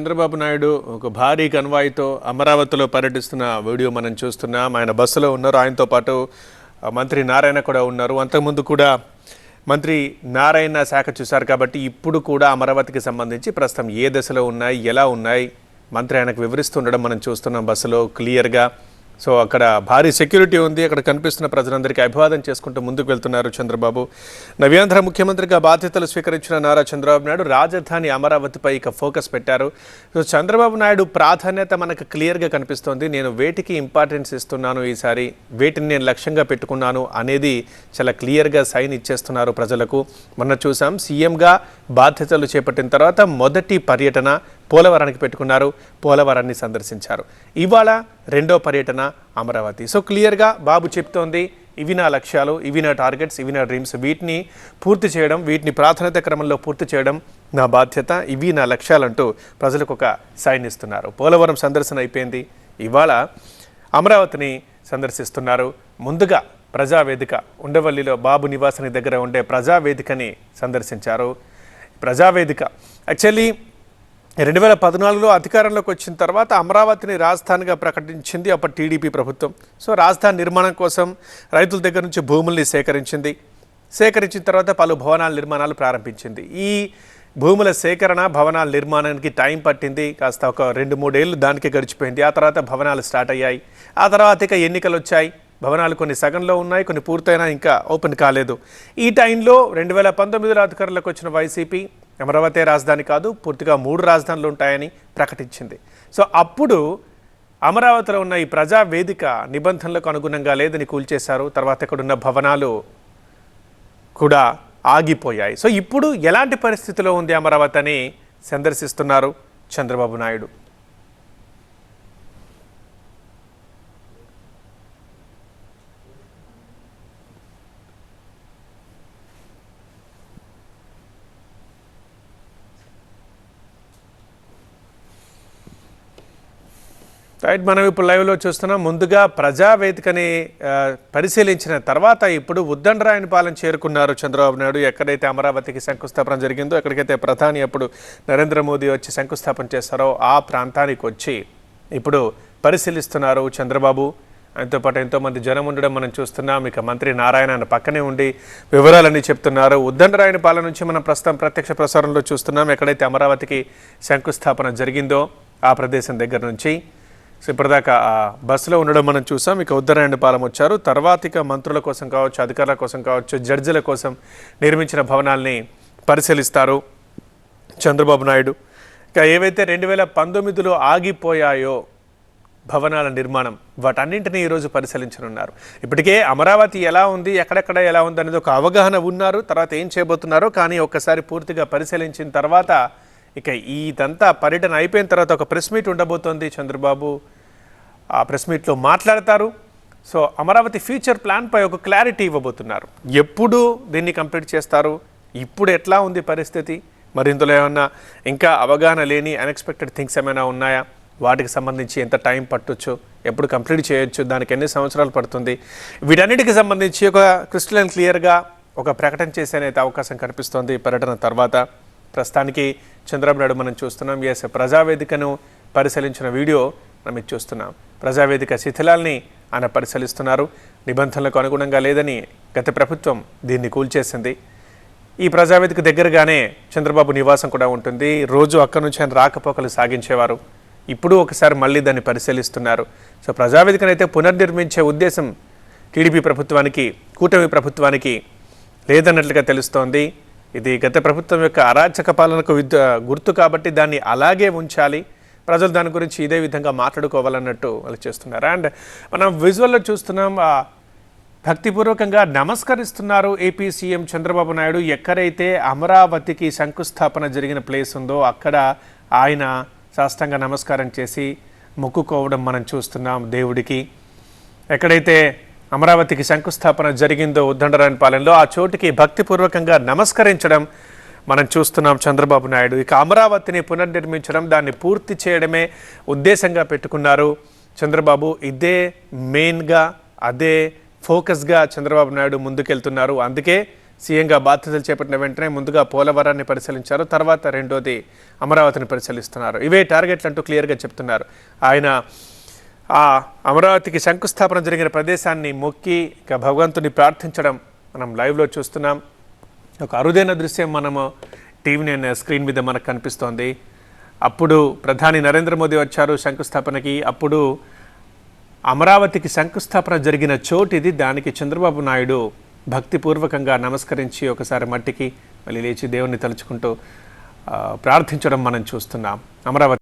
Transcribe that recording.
చంద్రబాబు నాయుడు ఒక భారీ కన్వాయ్తో అమరావతిలో పర్యటిస్తున్న వీడియో మనం చూస్తున్నాం. ఆయన బస్సులో ఉన్నారు. ఆయనతో పాటు మంత్రి నారాయణ కూడా ఉన్నారు. అంతకుముందు కూడా మంత్రి నారాయణ శాఖ చూశారు కాబట్టి ఇప్పుడు కూడా అమరావతికి సంబంధించి ప్రస్తుతం ఏ దశలో ఉన్నాయి ఎలా ఉన్నాయి? మంత్రి ఆయనకు వివరిస్తుండడం మనం చూస్తున్నాం బస్సులో క్లియర్గా. సో అక్కడ భారీ సెక్యూరిటీ ఉంది. అక్కడ కనిపిస్తున్న ప్రజలందరికీ అభివాదం చేసుకుంటూ ముందుకు వెళ్తున్నారు చంద్రబాబు. నవ్యాంధ్ర ముఖ్యమంత్రిగా బాధ్యతలు స్వీకరించిన నారా చంద్రబాబు నాయుడు రాజధాని అమరావతిపై ఇక ఫోకస్ పెట్టారు. సో చంద్రబాబు నాయుడు ప్రాధాన్యత మనకు క్లియర్గా కనిపిస్తోంది. నేను వేటికి ఇంపార్టెన్స్ ఇస్తున్నాను ఈసారి వేటిని నేను లక్ష్యంగా పెట్టుకున్నాను అనేది చాలా క్లియర్గా సైన్ ఇచ్చేస్తున్నారు ప్రజలకు. మొన్న చూసాం సీఎంగా బాధ్యతలు చేపట్టిన తర్వాత మొదటి పర్యటన పోలవరానికి పెట్టుకున్నారు పోలవరాన్ని సందర్శించారు. ఇవాళ రెండో పర్యటన అమరావతి. సో క్లియర్గా బాబు చెప్తోంది ఇవి నా లక్ష్యాలు ఇవి నా టార్గెట్స్ ఇవి నా డ్రీమ్స్. వీటిని పూర్తి చేయడం వీటిని ప్రాధాన్యత క్రమంలో పూర్తి చేయడం నా బాధ్యత ఇవి నా లక్ష్యాలంటూ ప్రజలకు ఒక సైన్ ఇస్తున్నారు. పోలవరం సందర్శన అయిపోయింది. ఇవాళ అమరావతిని సందర్శిస్తున్నారు. ముందుగా ప్రజావేదిక ఉండవల్లిలో బాబు నివాసానికి దగ్గర ఉండే ప్రజావేదికని సందర్శించారు. ప్రజావేదిక. యాక్చువల్లీ రెండు వేల పద్నాలుగులో అధికారంలోకి వచ్చిన తర్వాత అమరావతిని రాజధానిగా ప్రకటించింది అప్పటి టీడీపీ ప్రభుత్వం. సో రాజధాని నిర్మాణం కోసం రైతుల దగ్గర నుంచి భూముల్ని సేకరించింది. సేకరించిన తర్వాత పలు భవనాల నిర్మాణాలు ప్రారంభించింది. ఈ భూముల సేకరణ భవనాల నిర్మాణానికి టైం పట్టింది. కాస్త ఒక రెండు మూడేళ్ళు దానికి గడిచిపోయింది. ఆ తర్వాత భవనాలు స్టార్ట్ అయ్యాయి. ఆ తర్వాత ఇక ఎన్నికలు వచ్చాయి. భవనాలు కొన్ని సగంలో ఉన్నాయి కొన్ని పూర్తయినా ఇంకా ఓపెన్ కాలేదు. ఈ టైంలో రెండు వేల పంతొమ్మిదిలో అధికారంలోకి వచ్చిన వైసీపీ అమరావతి రాజధాని కాదు పూర్తిగా మూడు రాజధానులు ఉంటాయని ప్రకటించింది. సో అప్పుడు అమరావతిలో ఉన్న ఈ ప్రజా వేదిక నిబంధనలకు అనుగుణంగా లేదని కూల్చేశారు. తర్వాత ఇక్కడున్న భవనాలు కూడా ఆగిపోయాయి. సో ఇప్పుడు ఎలాంటి పరిస్థితిలో ఉంది అమరావతి అని సందర్శిస్తున్నారు చంద్రబాబు నాయుడు. రైట్ మనం ఇప్పుడు లైవ్లో చూస్తున్నాం. ముందుగా ప్రజావేదికని పరిశీలించిన తర్వాత ఇప్పుడు ఉద్దండరాయని పాలన చేరుకున్నారు చంద్రబాబు నాయుడు. ఎక్కడైతే అమరావతికి శంకుస్థాపన జరిగిందో ఎక్కడికైతే ప్రధాని అప్పుడు నరేంద్ర మోదీ వచ్చి శంకుస్థాపన చేస్తారో ఆ ప్రాంతానికి వచ్చి ఇప్పుడు పరిశీలిస్తున్నారు చంద్రబాబు. ఆయనతో పాటు ఎంతోమంది జనం ఉండడం మనం చూస్తున్నాం. ఇక మంత్రి నారాయణ ఆయన పక్కనే ఉండి వివరాలన్నీ చెప్తున్నారు. ఉద్దండరాయని పాలన నుంచి మనం ప్రస్తుతం ప్రత్యక్ష ప్రసారంలో చూస్తున్నాం. ఎక్కడైతే అమరావతికి శంకుస్థాపన జరిగిందో ఆ ప్రదేశం దగ్గర నుంచి. సో ఇప్పటిదాకా బస్సులో ఉండడం మనం చూసాం. ఇక ఉత్తరాయణ వచ్చారు. తర్వాత ఇక మంత్రుల కోసం కావచ్చు అధికారుల కోసం కావచ్చు జడ్జిల కోసం నిర్మించిన భవనాల్ని పరిశీలిస్తారు చంద్రబాబు నాయుడు. ఇక ఏవైతే రెండు వేల పంతొమ్మిదిలో ఆగిపోయాయో భవనాల నిర్మాణం వాటన్నింటినీ ఈరోజు పరిశీలించనున్నారు. ఇప్పటికే అమరావతి ఎలా ఉంది ఎక్కడెక్కడ ఎలా ఉంది అనేది ఒక అవగాహన ఉన్నారు. తర్వాత ఏం చేయబోతున్నారో కానీ ఒక్కసారి పూర్తిగా పరిశీలించిన తర్వాత ఇక ఇదంతా పర్యటన అయిపోయిన తర్వాత ఒక ప్రెస్ మీట్ ఉండబోతోంది చంద్రబాబు. ఆ ప్రెస్ మీట్లో మాట్లాడతారు. సో అమరావతి ఫ్యూచర్ ప్లాన్పై ఒక క్లారిటీ ఇవ్వబోతున్నారు. ఎప్పుడు దీన్ని కంప్లీట్ చేస్తారు? ఇప్పుడు ఎట్లా ఉంది పరిస్థితి? మరి ఇందులో ఏమన్నా ఇంకా అవగాహన లేని అన్ఎక్స్పెక్టెడ్ థింగ్స్ ఏమైనా ఉన్నాయా? వాటికి సంబంధించి ఎంత టైం పట్టొచ్చు? ఎప్పుడు కంప్లీట్ చేయొచ్చు? దానికి ఎన్ని సంవత్సరాలు పడుతుంది? వీటన్నిటికి సంబంధించి ఒక క్రిస్టల్ అండ్ క్లియర్గా ఒక ప్రకటన చేసేనైతే అవకాశం కనిపిస్తోంది. పర్యటన తర్వాత ప్రస్తుతానికి చంద్రబాబు నాయుడు మనం చూస్తున్నాం. ఎస్ ప్రజావేదికను పరిశీలించిన వీడియో మనం ఇది చూస్తున్నాం. ప్రజావేదిక శిథిలాల్ని ఆయన పరిశీలిస్తున్నారు. నిబంధనలకు అనుగుణంగా లేదని గత ప్రభుత్వం దీన్ని కూల్చేసింది. ఈ ప్రజావేదిక దగ్గరగానే చంద్రబాబు నివాసం కూడా ఉంటుంది. రోజు అక్కడి నుంచి ఆయన రాకపోకలు సాగించేవారు. ఇప్పుడు ఒకసారి మళ్ళీ దాన్ని పరిశీలిస్తున్నారు. సో ప్రజావేదికనైతే పునర్నిర్మించే ఉద్దేశం టీడీపీ ప్రభుత్వానికి కూటమి ప్రభుత్వానికి లేదన్నట్లుగా తెలుస్తోంది. ఇది గత ప్రభుత్వం యొక్క అరాచక పాలనకు విద్య గుర్తు కాబట్టి దాన్ని అలాగే ఉంచాలి. ప్రజలు దాని గురించి ఇదే విధంగా మాట్లాడుకోవాలన్నట్టు వాళ్ళు చేస్తున్నారు. అండ్ మనం విజువల్లో చూస్తున్నాం భక్తిపూర్వకంగా నమస్కరిస్తున్నారు ఏపీ సీఎం చంద్రబాబు నాయుడు. ఎక్కడైతే అమరావతికి శంకుస్థాపన జరిగిన ప్లేస్ ఉందో అక్కడ ఆయన సాష్టంగా నమస్కారం చేసి మొక్కుకోవడం మనం చూస్తున్నాం దేవుడికి. ఎక్కడైతే అమరావతికి శంకుస్థాపన జరిగిందో ఉద్దండరాయనపాలెంలో ఆ చోటుకి భక్తిపూర్వకంగా నమస్కరించడం మనం చూస్తున్నాం చంద్రబాబు నాయుడు. ఇక అమరావతిని పునర్నిర్మించడం దాన్ని పూర్తి చేయడమే ఉద్దేశంగా పెట్టుకున్నారు చంద్రబాబు. ఇదే మెయిన్గా అదే ఫోకస్గా చంద్రబాబు నాయుడు ముందుకెళ్తున్నారు. అందుకే సీఎంగా బాధ్యతలు చేపట్టిన వెంటనే ముందుగా పోలవరాన్ని పరిశీలించారు. తర్వాత రెండోది అమరావతిని పరిశీలిస్తున్నారు. ఇవే టార్గెట్లు అంటూ క్లియర్గా చెప్తున్నారు. ఆయన ఆ అమరావతికి శంకుస్థాపన జరిగిన ప్రదేశాన్ని మొక్కి ఇక భగవంతుని ప్రార్థించడం మనం లైవ్లో చూస్తున్నాం. ఒక అరుదైన దృశ్యం మనము టీవీ నేను స్క్రీన్ మీద మనకు కనిపిస్తోంది. అప్పుడు ప్రధాని నరేంద్ర మోదీ వచ్చారు శంకుస్థాపనకి. అప్పుడు అమరావతికి శంకుస్థాపన జరిగిన చోటు ఇది దానికి చంద్రబాబు నాయుడు భక్తిపూర్వకంగా నమస్కరించి ఒకసారి మట్టికి మళ్ళీ లేచి దేవుణ్ణి తలుచుకుంటూ ప్రార్థించడం మనం చూస్తున్నాం. అమరావతి